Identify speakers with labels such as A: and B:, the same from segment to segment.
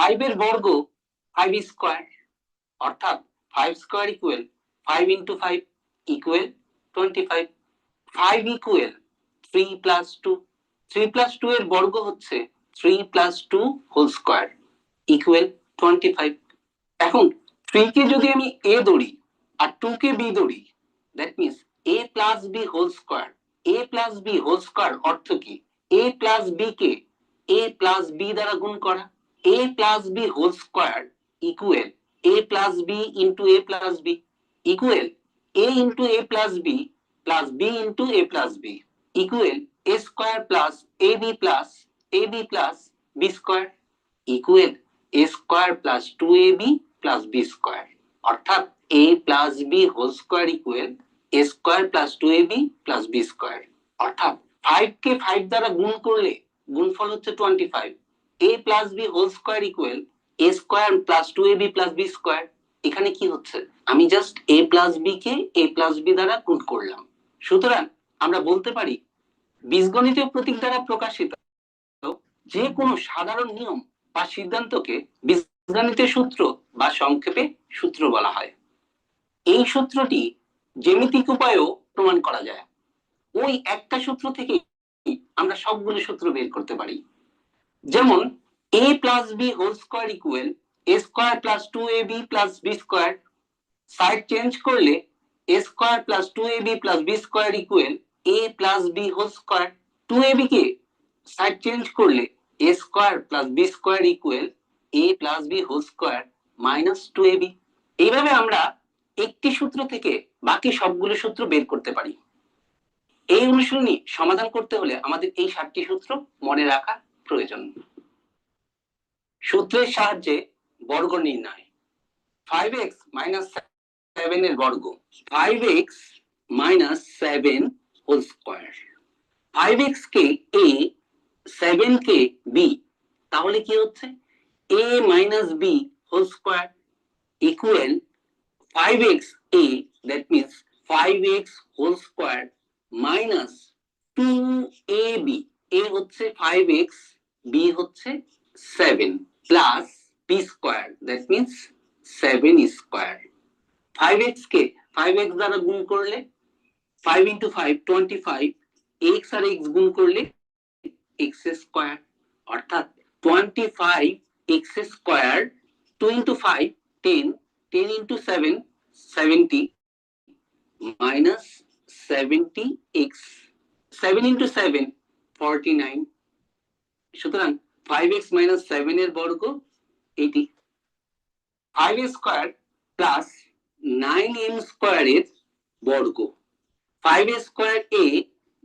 A: Five এর বর্গ five square অর্থাৎ five square equal five into five equal twenty five five equal three plus two three plus two এর বর্গ হচ্ছে three plus two whole square equal twenty five এখন three কে যদি আমি এ ধরি আর টু কে বি ধরি that means A plus B whole square A plus B whole square অর্থ কি? এ প্লাস বি কে এ প্লাস বি দ্বারা গুণ করা। A plus B whole square equal A plus B into A plus B equal A into A plus B plus B into A plus B equal A square plus A B plus A B plus B square equal A square plus two A B plus B square অর্থাৎ A plus B whole square equal A square plus two A B plus B square অর্থাৎ five কে five দ্বারা গুণ করলে গুণফল হচ্ছে twenty five A plus B whole square equal A square plus two plus B square এখানে কি হচ্ছে? আমি জাস্ট এ প্লাস বি কে এ প্লাস বি দ্বারা গুণ করলাম। সুতরাং আমরা বলতে পারি, বীজগণিতীয় প্রতীক দ্বারা প্রকাশিত যে কোনো সাধারণ নিয়ম বা সিদ্ধান্তকে বীজগণিতের সূত্র বা সংক্ষেপে সূত্র বলা হয়। এই সূত্রটি জ্যামিতিক উপায়েও প্রমাণ করা যায়। ওই একটা সূত্র থেকে আমরা সবগুলো সূত্র বের করতে পারি। যেমন A plus B whole square equal A square plus two A B plus B square side change করলে A square plus two A B plus B square equal A plus B whole square two A B K side change করলে A square plus B square equal A plus B whole square minus two A B এইভাবে আমরা একটি সূত্র থেকে বাকি সবগুলো সূত্র বের করতে পারি। এই অনুশীলনী সমাধান করতে হলে আমাদের এই সাতটি সূত্র মনে রাখা প্রয়োজন। সূত্রের সাহায্যে বর্গ নির্ণয়। ফাইভ এক্স মাইনাস সেভেন এর বর্গ। Five X minus seven whole square five X K A seven কে বি তাহলে কি হচ্ছে? A minus B whole square equal five X A that means five X whole square minus two A B A হচ্ছে five x B হচ্ছে seven plus B square that means seven square five X K five X দ্বারা গুণ করলে five into five twenty five X আর X গুণ করলে X square অর্থাৎ twenty five X square two into five ten ten into seven seventy minus seventy X seven into seven forty nine সুতরাং five x minus seven এর বর্গ এইটি five square plus nine M স্কোয়ারের বর্গ। Five square A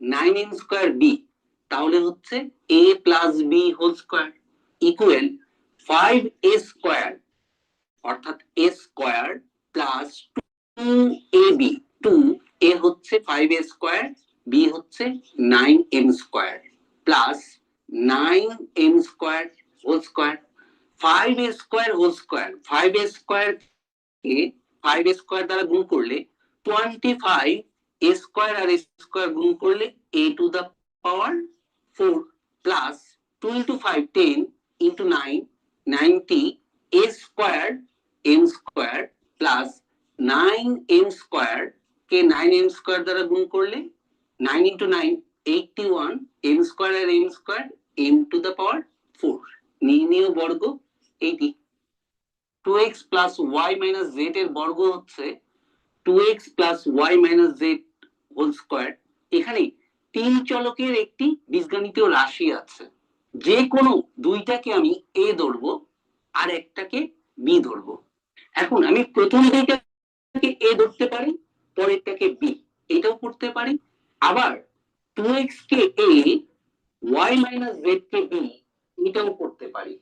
A: nine M square B তাহলে হচ্ছে A plus B whole square equal five A square অর্থাৎ A square plus two A B two A হচ্ছে five A square B হচ্ছে nine M square plus nine M square whole square, five A square whole square, five A K five A দ্বারা গুণ করলে twenty five A আর A square গুণ করলে A to the power four plus two into five ten into nine, ninety A square M square plus nine M square K nine M square দ্বারা গুণ করলে nine into nine eighty one M square R M square M to the power four নির্ণীয় বর্গ এইটি। Two X plus Y minus Z এর বর্গ হচ্ছে two X plus Y minus Z whole square এখানে তিন চলকের একটি বীজগণিতীয় রাশি আছে। যে কোনো দুইটাকে আমি এ ধরবো আর একটাকে বি ধরবো। এখন আমি প্রথম দুইটাকে এ ধরতে পারি, পরেরটাকে বি এটাও করতে পারি। আবার টু কে এ ওয়াই মাইনাস জেড কে বি এটাও করতে পারি।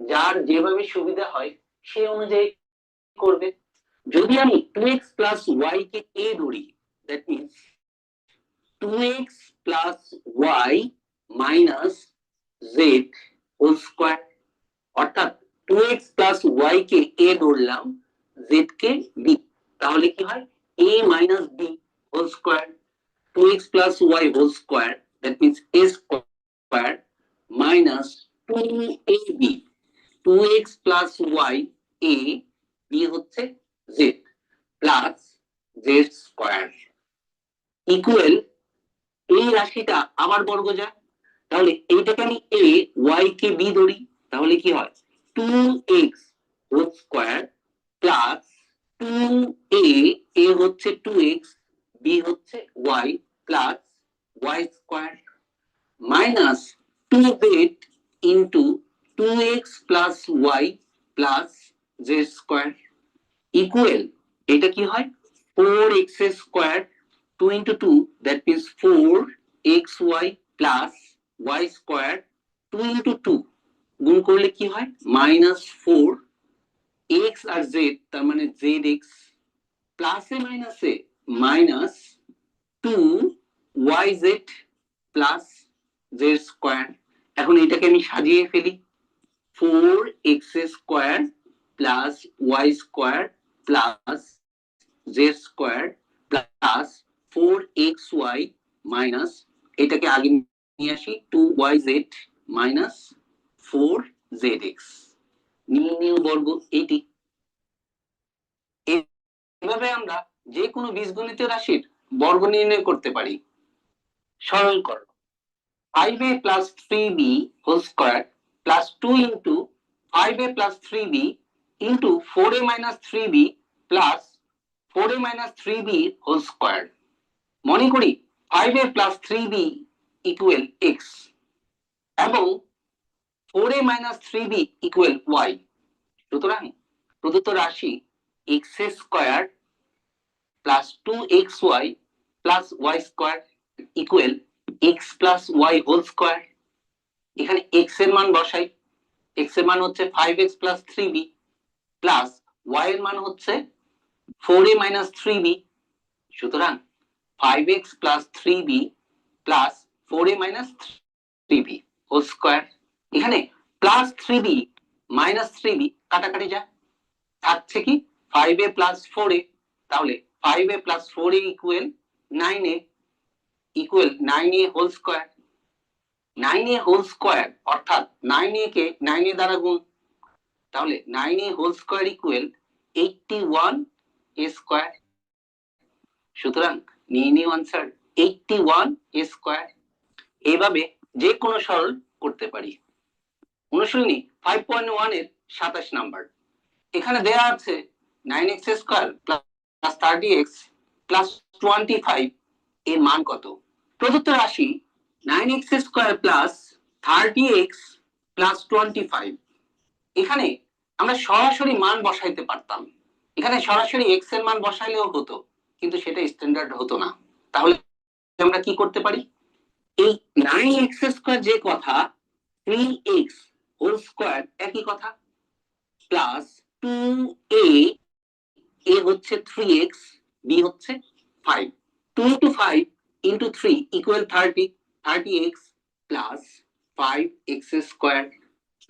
A: যার যেভাবে সুবিধা হয়, সে অনুযায়ী করবে। যদি আমি টু এক্স প্লাস ওয়াই কে এ ধরি that means two X plus Y minus Z whole square অর্থাৎ টু এক্স প্লাস ওয়াই কে এ ধরলাম জেড কে বি তাহলে কি হয়? A minus B whole square two X plus Y whole square that means A square minus two A B two two X plus Y A B হচ্ছে Z plus Z square equal এই রাশিটা আবার বর্গ যায়। তাহলে এইটাকে আমি A Y K B ধরি, তাহলে কি হয়? Two X whole square plus two A A হচ্ছে টু এক্স বি হচ্ছে Y square minus two Z into two X plus Y plus Z square equal এটা কি হয়? Four X square two into two that means four X Y plus Y square two into two গুণ করলে কি হয়? Minus four X আর Z তার মানে এক্স প্লাসে মাইনাসে minus two Y Z plus Z square এখন এটাকে আমি সাজিয়ে ফেলি। Four X square plus Y square plus Z square plus four X Y minus এটাকে আগে নিয়ে আসি two Y Z minus four Z X new বর্গ এইটি এভাবে আমরা যে কোনো বীজগণিত রাশির বর্গ নির্ণয় করতে পারি। সরল করো। Five A plus three B whole square plus two into five A plus three B into four A minus three B plus four A minus three B whole square মনে করি five A plus three B equal X এবং four A minus three B equal Y সুতরাং প্রদত্ত রাশি X square plus two X Y plus Y square equal X plus Y whole square এখানে এক্সের মান বসাই। এক্সের মান হচ্ছে five X plus three B plus Y এর মান হচ্ছে four A minus three B সুতরাং five X plus three B plus four A minus three B whole square এখানে plus three B minus three B কাটাকাটি যায়। থাকছে কি five A plus four A তাহলে five A plus four A equal nine A equal nine A whole square nine A whole square অর্থাৎ nine a কে nine এ দ্বারা গুণ। তাহলে nine A whole square equal eighty one A square সুতরাং নিয়ে new answer eighty one A square এইভাবে যে কোনো সরল করতে পারি। অনুশীলনী ফাইভ পয়েন্ট ওয়ানের সাতাশ নাম্বার। এখানে দেয়া আছে nine X square plus thirty X plus twenty five এর মান কত? প্রদত্ত রাশি nine X square plus thirty X plus twenty five এখানে আমরা সরাসরি মান বসাইতে পারতাম। এখানে সরাসরি এক্সের মান বসাইলেও হতো, কিন্তু সেটা স্ট্যান্ডার্ড হতো না। তাহলে আমরা কি করতে পারি? এই নাইন এক্স স্কোয়ার যে কথা থ্রি এক্স হোল স্কোয়ার একই কথা প্লাস টু এ এ হচ্ছে থ্রি এক্স বি হচ্ছে five 2 into 5 into 3 equal 30 30x plus 5x square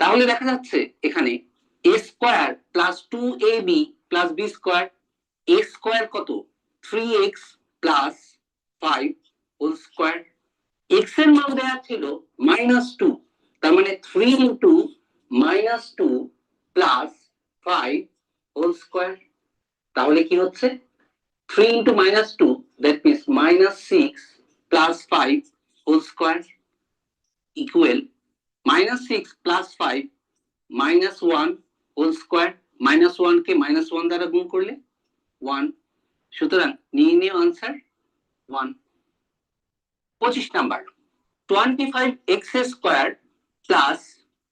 A: তাহলে দেখা যাচ্ছে এখানে a square plus 2ab plus b square a square কত 3x plus 5 whole square x এর মান দেয়া ছিল minus 2 তার মানে 3 into minus 2 plus 5 whole square তাহলে কি হচ্ছে 3 into minus 2 that means minus 6 plus 5 whole square equal minus 6 plus 5 minus 1 whole square minus 1 K minus 1 দ্বারা গুণ করলে 1 সুতরাং নিয়ে নিও answer 1 25 number 25x square plus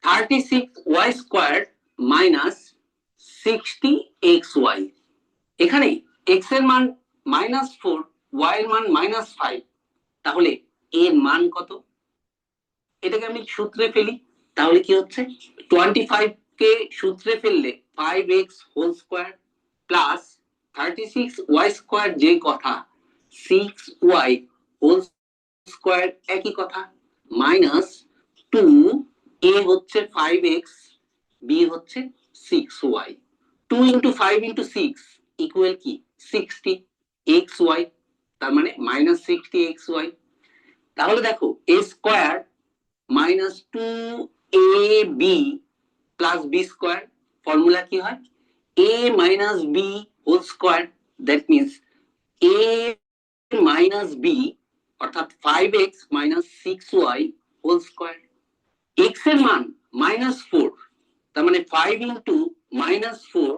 A: 36y square minus 60xy এখানে x এর মান মাইনাস 4 ওয়াই এর মান মাইনাস ফাইভ তাহলে এর মান কত? এটাকে আমি সূত্রে ফেলি, তাহলে কি হচ্ছে? টোয়েন্টি ফাইভ কে সূত্রে ফেললে five x whole square plus thirty six y square যে কথা সিক্স ওয়াই হোল স্কোয়ার একই কথা মাইনাস টু এ হচ্ছে ফাইভ এক্স বি হচ্ছে six y two into five into six equal কি? সিক্সটি এক্স ওয়াই তার মানে মাইনাস সিক্সটি এক্স ওয়াই তাহলে দেখো a square minus two a b plus b square formula কি হয়? A minus b whole square that means a minus b অর্থাৎ five x minus six y whole square এক্সের মান minus four তার মানে five into minus four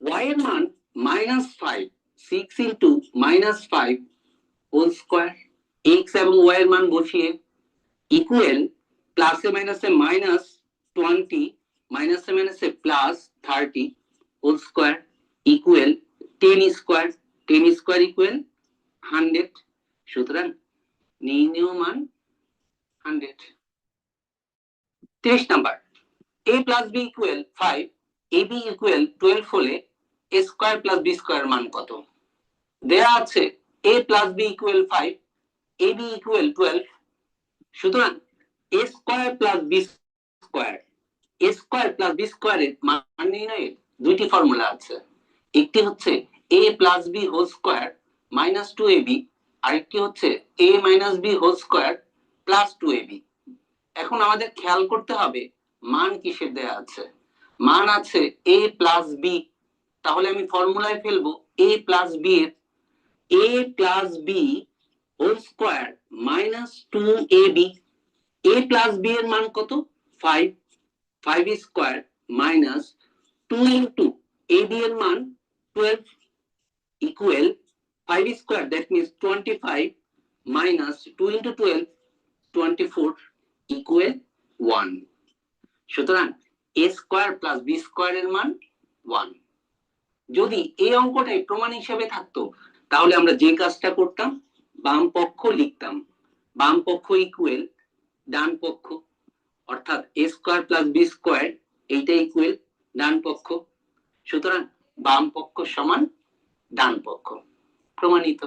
A: y এর মান minus five six into minus five whole square x এবং y এর মান বসিয়ে ইকুয়াল প্লাসে মাইনাসে মাইনাস টোয়েন্টি মাইনাসে মাইনাসে plus thirty whole square equal ten square ten square equal hundred সুতরাং নির্ণয় মান হান্ড্রেড তেইশ number a plus b equal five a b equal twelve হলে a square plus b square মান কত? দেয়া আছে a plus b equal five a b equal twelve সুতরাং a square plus b square, a square plus b স্কোয়ারের মান নির্ণয়ের দুইটি ফর্মুলা আছে। একটি হচ্ছে a plus b whole square minus two a b, আরেকটি হচ্ছে a minus b whole square plus two a b. এখন আমাদের খেয়াল করতে হবে মান কিসের দেয়া আছে। মান আছে এ প্লাস বি তাহলে আমি ফর্মুলায় ফেলব এ প্লাস বি এর a plus b whole square minus two a b a plus b এর মান কত? Five five square minus two into a b এর মান twelve equal five square that means twenty five minus two into twelve twenty four equal one সুতরাং a square plus b square এর মান one যদি এই অঙ্কটাই প্রমাণ হিসেবে থাকতো, তাহলে আমরা যে কাজটা করতাম, বাম পক্ষ লিখতাম। বাম পক্ষ ইকুয়েল ডান পক্ষ, অর্থাৎ a square plus b square এইটা ইকুয়েল ডান পক্ষ। সুতরাং বাম পক্ষ সমান ডান পক্ষ। প্রমাণিত।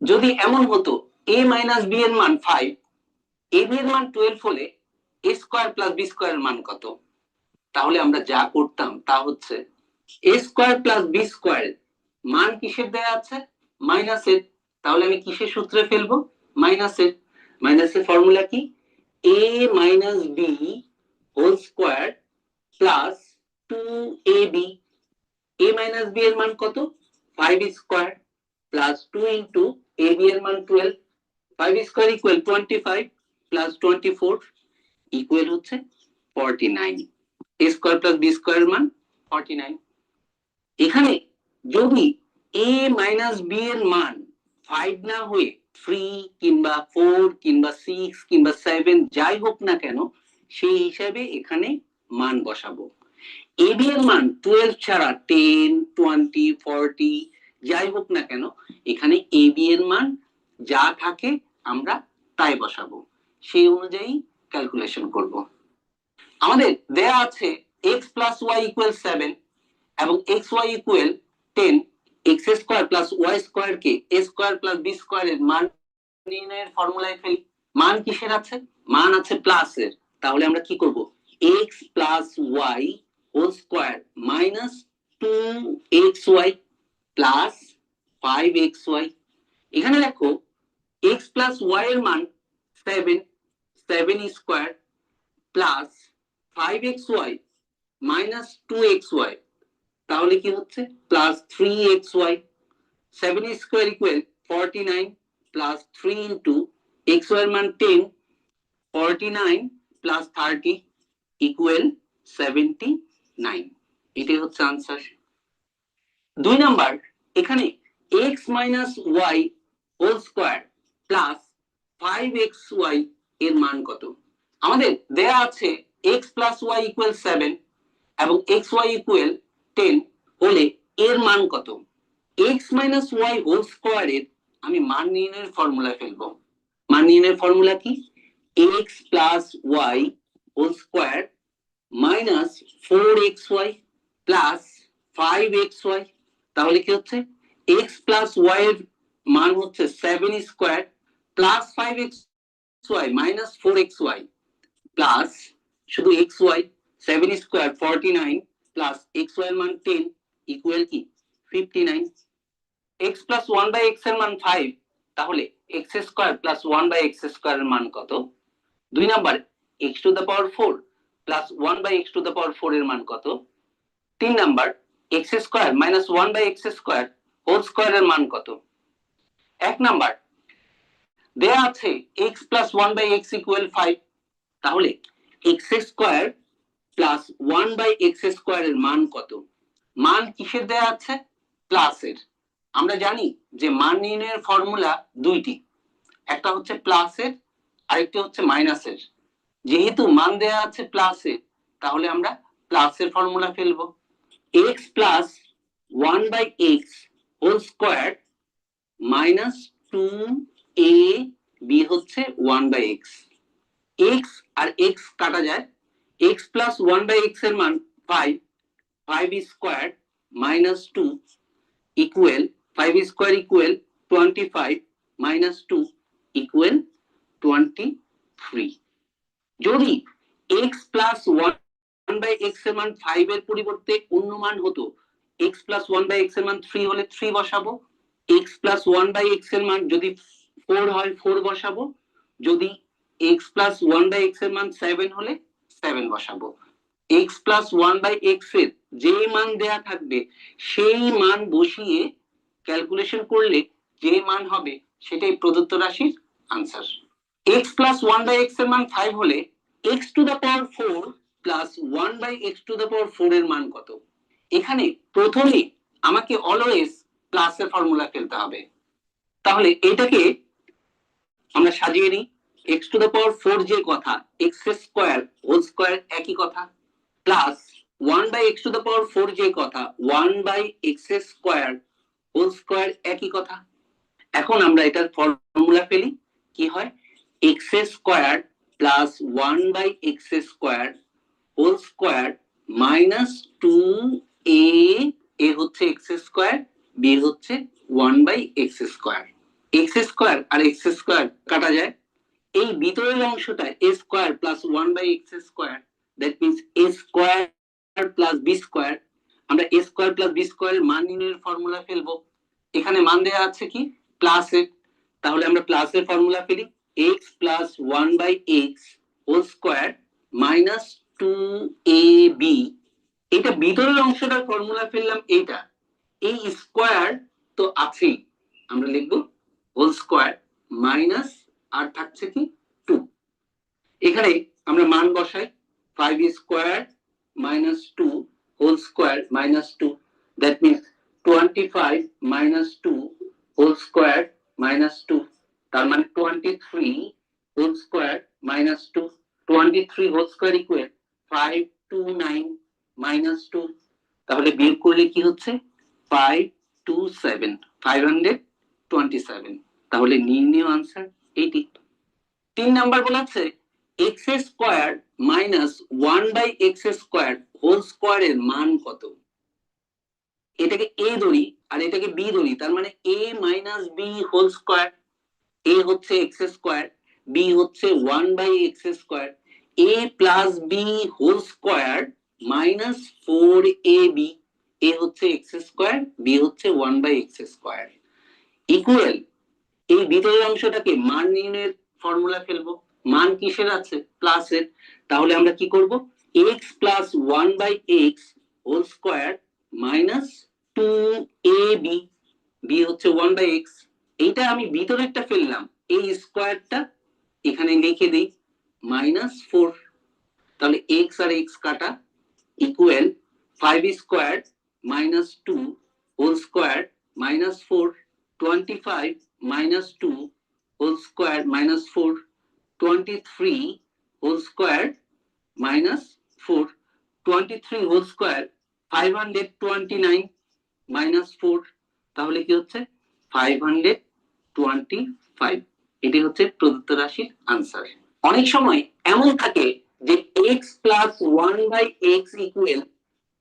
A: যদি এমন হতো এ মাইনাস বি এর মান ফাইভ এ বি এর মান টুয়েলভ হলে a square plus b square মান কত? তাহলে আমরা যা করতাম তা হচ্ছে a square plus b square মান কিসের দেয়া আছে? মাইনাসের তাহলে আমি কিসের সূত্রে ফেলব? মাইনাসের মাইনাসের ফর্মুলা কি? A minus b whole square plus two a b a minus b এর মান কত? Five square plus two into a b এর মান twelve five square equal twenty five plus twenty four equal হচ্ছে forty nine a square plus b square মান forty nine এখানে যদি এ minus b এর মান ফাইভ না হয়ে থ্রি কিংবা ফোর কিংবা সিক্স কিংবা সেভেন যাই হোক না কেন, সেই হিসাবে এখানে মান বসাবো। এ বি এর মান টুয়েলভ ছাড়া টেন টোয়েন্টি ফর্টি যাই হোক না কেন, এখানে এ বি এর মান যা থাকে আমরা তাই বসাবো। সেই অনুযায়ী ক্যালকুলেশন করব। আমাদের দেয়া আছে x plus y equal seven এবং x y equal ten x square plus y square K a square plus b square এর মান নির্ণয়ের ফর্মুলায় ফেলি। মান কিসের আছে? মান আছে প্লাস এর। তাহলে আমরা কি করব? X plus y whole square minus two x y plus five x y এখানে দেখো এক্স প্লাস ওয়াই এর মান seven seven square plus five x y minus two x y তাহলে কি হচ্ছে? Plus three x y seven square equal forty nine plus three into x y মান ten forty nine plus thirty equal seventy nine এটাই হচ্ছে answer দুই number, এখানে x minus y whole square plus five x y এর মান কত? আমাদের দেয়া আছে x plus y equal seven এবং এক্স ওয়াই ইকুয়াল টেন হলে এর মান কত? এক্স মাইনাস ওয়াই হোল স্কোয়ারের আমি মান নির্ণয়ের ফর্মুলা ফেলব। মান নির্ণয়ের ফর্মুলা কি? X plus y whole square minus four x y plus five x y তাহলে কি হচ্ছে? এক্স প্লাস ওয়াই এর মান হচ্ছে seven square plus five x y minus four x y plus শুধু x y seven square forty nine plus x y এর মান ten equal কি? Fifty nine x plus one by এক্সের মান five তাহলে x square plus one by x square এর মান কত? দুই number x to the power four plus one by x to the power four এর মান কত? তিন number x square minus one by x square whole square এর মান কত? এক নাম্বার, দেয়া আছে x plus one by x equal five তাহলে x square plus one by x square এর মান কত? মান কিসের দেয়া আছে? প্লাসের আমরা জানি যে মান নির্ণয়ের ফর্মুলা দুইটি। একটা হচ্ছে প্লাস প্লাসের আরেকটি হচ্ছে মাইনাসের যেহেতু মান দেয়া আছে প্লাসের তাহলে আমরা প্লাসের ফর্মুলা ফেলব। X plus one by x whole square minus two a b হচ্ছে ওয়ান বাই এক্স এক্স আর এক্স কাটা যায় এক্স প্লাস ওয়ান বাই এক্সের মান five five square minus two equal five square equal twenty five minus two equal twenty three যদি x plus one by এক্সের মান five এর পরিবর্তে অন্য মান হতো এক্স প্লাস ওয়ান বাই এক্সের মান থ্রি হলে থ্রি বসাবো এক্স প্লাস ওয়ান বাই এক্সের মান যদি ফোর হয় ফোর বসাবো, যদি এক্স প্লাস ওয়ান বাই এক্সের মান সেভেন হলে সেভেন বসাবো। এক্স প্লাস ওয়ান বাই এক্সের যে মান দেয়া থাকবে, সেই মান বসিয়ে ক্যালকুলেশন করলে যে মান হবে, সেটাই প্রদত্ত রাশির answer x plus one by এক্সের মান ফাইভ হলে x to the power four plus one by x to the power four এর মান কত? এখানে প্রথমে আমাকে অলওয়েজ প্লাসের ফর্মুলা ফেলতে হবে। তাহলে এটাকে আমরা সাজিয়ে নিই। X to the power four যে কথা এক্স স্কোয়ার হোল স্কোয়ার একই কথা plus one by x to the power four যে কথা one by x square whole square একই কথা। এখন আমরা এটার ফর্মুলা ফেলি, কি হয়? X square plus one by x square whole square minus two a a হচ্ছে এক্স স্কোয়ার বি হচ্ছে one by x square x square R x square কাটা যায়। এই ভিতরের অংশটা a square plus one by x square that means a square plus b square আমরা a square plus b square মান নির্ণয়ের formula ফেলব। এখানে মান দেওয়া আছে কি? প্লাস এর। তাহলে আমরা প্লাসের ফর্মুলা ফেলি। X plus one by x whole square minus two a b এটা ভিতরের অংশটার ফর্মুলা ফেললাম এইটা। এই স্কোয়ার তো আছেই। আমরা লিখব হোল স্কোয়ার মাইনাস আর থাকছে কি টু এখানে আমরা মান বসাই five square minus two whole square minus two that means twenty five minus two whole square minus two তার মানে twenty three whole square minus two twenty three whole square equal five two nine minus two তাহলে বিয়োগ করলে কি হচ্ছে? Five two seven five hundred twenty seven তাহলে নির্ণয় answer এইটি তিন নাম্বার বলেছে x square minus one by x square whole square মান কত? এটাকে এ ধরি আর এটাকে বি ধরি, তার মানে a minus b whole square a হচ্ছে এক্স স্কোয়ার বি হচ্ছে one by x square a plus b whole square minus four a b a হচ্ছে এক্স স্কোয়ার বি হচ্ছে one by x square equal এই ভিতরের অংশটাকে মান নির্ণয়ের formula ফেলব। মান কিসের আছে? প্লাস এর। তাহলে আমরা কি করব? X plus one by x whole square minus two a b b হচ্ছে ওয়ান বাই এক্স এইটা আমি ভিতরেরটা ফেললাম। এই স্কোয়ারটা এখানে লিখে দিই। মাইনাস ফোর তাহলে এক্স আর এক্স কাটা equal five square minus two whole square minus four twenty five minus 2 whole square minus 4 23 whole square minus 4 23 whole square 529 minus 4 তাহলে কি হচ্ছে? 525 এটি হচ্ছে প্রদত্ত রাশির আনসার অনেক সময় এমন থাকে যে x plus one by x equal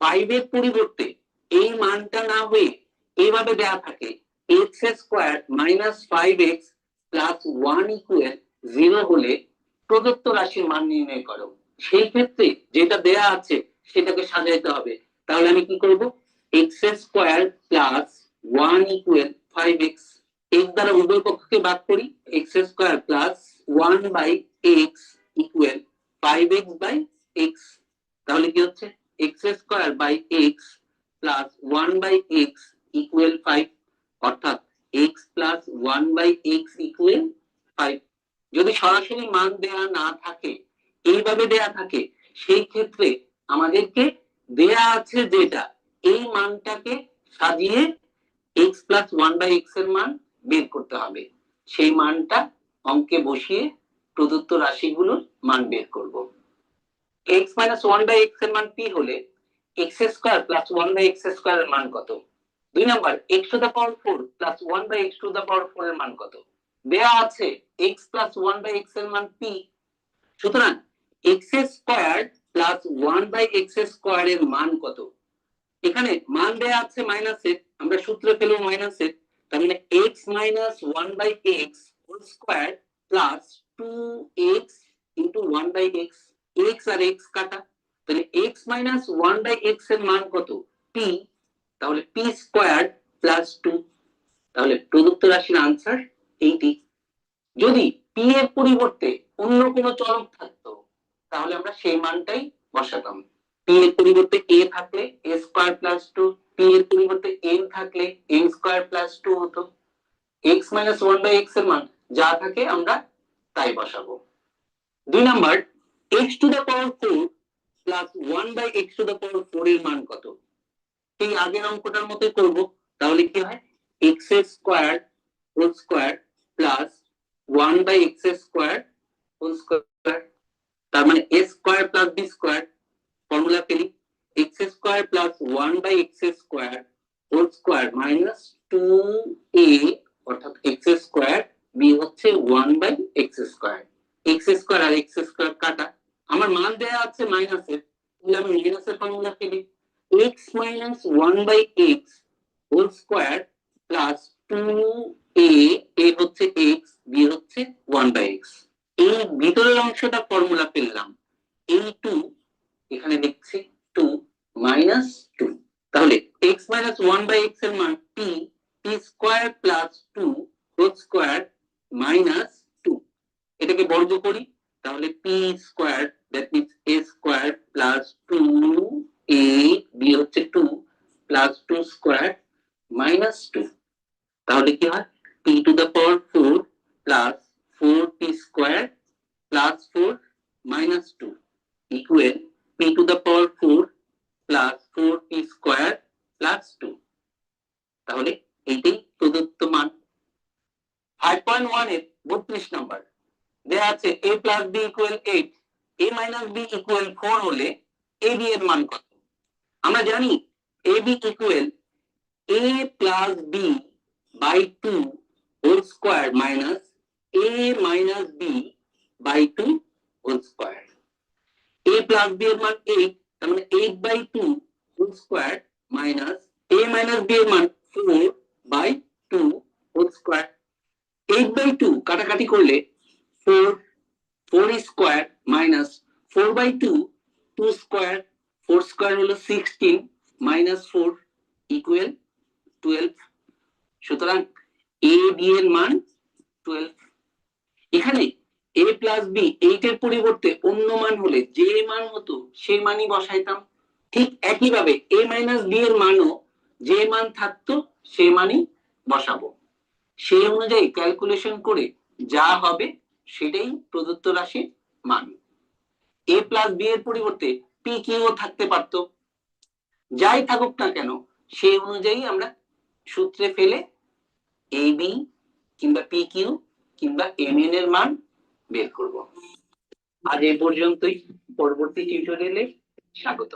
A: five এর পরিবর্তে এই মানটা না হয়ে এইভাবে দেওয়া থাকে। X square minus five x plus one equal zero হলে প্রদত্ত রাশির মান নির্ণয় করো। সেই ক্ষেত্রে যেটা দেয়া আছে সেটাকে সাজাইতে হবে। তাহলে আমি কি করব? X square plus one equal five x x দ্বারা উভয় পক্ষকে বাদ করি। X square plus one by x equal five x by x তাহলে কি হচ্ছে? X square by x plus one by x equal five অর্থাৎ x plus one by x equal five যদি সরাসরি মান দেয়া না থাকে, এইভাবে দেয়া থাকে, সেই ক্ষেত্রে আমাদেরকে দেয়া আছে যেটা, এই মানটাকে সাজিয়ে এক্স প্লাস ওয়ান বাই এক্সের মান বের করতে হবে। সেই মানটা অঙ্কে বসিয়ে প্রদত্ত রাশিগুলোর মান বের করব। এক্স মাইনাস ওয়ান বাই এক্সের মান পি হলে x square plus one by x square এর মান কত? দুই number x to the power four plus one by x to the power four এর মান কত? দেয়া আছে এক্স প্লাস ওয়ান বাই এক্সের মান পি সুতরাং x square plus one by x square এর মান কত? এখানে মান দেয়া আছে মাইনাসের আমরা সূত্রে পেলাম মাইনাসের তার মানে x minus one by x whole square plus two x into one by x x R x কাটা। তাহলে এক্স মাইনাস ওয়ান বাই এক্সের মান কত? পি তাহলে পি স্কোয়ার প্লাস টু তাহলে প্রদত্ত রাশির আনসার এইটি। যদি পি এর পরিবর্তে অন্য কোনো চলক থাকতো, তাহলে আমরা সেই মানটাই বসাতাম। পি এর পরিবর্তে এ থাকলে a square plus two p এর পরিবর্তে এন থাকলে এন স্কোয়ার প্লাস টু হতো। এক্স মাইনাস ওয়ান বাই এক্সের মান যা থাকে আমরা তাই বসাবো। দুই number x to the power four plus one by x to the power four এর মান কত? এই আগের অঙ্কটার মতোই করব। তাহলে কি হয়? X square whole square plus one by x square whole square তার মানে a square plus b square formula পেলি। X square plus one by x square whole square minus two a অর্থাৎ এক্স স্কোয়ার বি হচ্ছে one by x square x square R x square কাটা। আমার মান দেয়া আছে মাইনাসের আমি মাইনাসের ফর্মুলা পেলি। X minus one by x whole square plus two a a হচ্ছে এক্স বি হচ্ছে ওয়ান বাই এক্স এই ভিতরের অংশটা ফর্মুলা পেলাম। এই টু এখানে লিখছি টু মাইনাস টু তাহলে এক্স মাইনাস ওয়ান বাই এক্সের মান টি t square plus two whole square minus two এটাকে বর্গ করি, তাহলে p square that means a square plus two a b হচ্ছে two plus two square minus two তাহলে কি হয়? P to the power four plus four p square plus four minus two equal p to the power four plus four p square plus two তাহলে এইটাই প্রদত্ত মান। Five point ওয়ানের বত্রিশ number দেয়া আছে a plus b equal eight a minus b equal four হলে a b এর মান কত? আমরা জানি a b equal a plus b by two whole square minus a minus b by two whole square a plus b এর মান eight তার মানে eight by two whole square minus a minus b এর মান four by two whole square eight by two কাটাকাটি করলে four four square minus four by two two square four square হলো sixteen minus four equal twelve সুতরাং a b এর মান twelve এখানে এ plus B এইটের পরিবর্তে অন্য মান হলে যে মান হতো সেই মানই বসাইতাম। ঠিক একইভাবে এ মাইনাস বি এর মানও যে মান থাকতো সেই মানই বসাবো। সেই অনুযায়ী ক্যালকুলেশন করে যা হবে সেটাই প্রদত্ত রাশির মান। এ প্লাস বি এর পরিবর্তে পি থাকতে পারত। যাই থাকুক না কেন, সেই অনুযায়ী আমরা সূত্রে ফেলে এ বি কিংবা পি কিউ কিংবা এম এন এর মান বের করব। আজ এ পর্যন্তই। পরবর্তী টিউটোরিয়ালে স্বাগত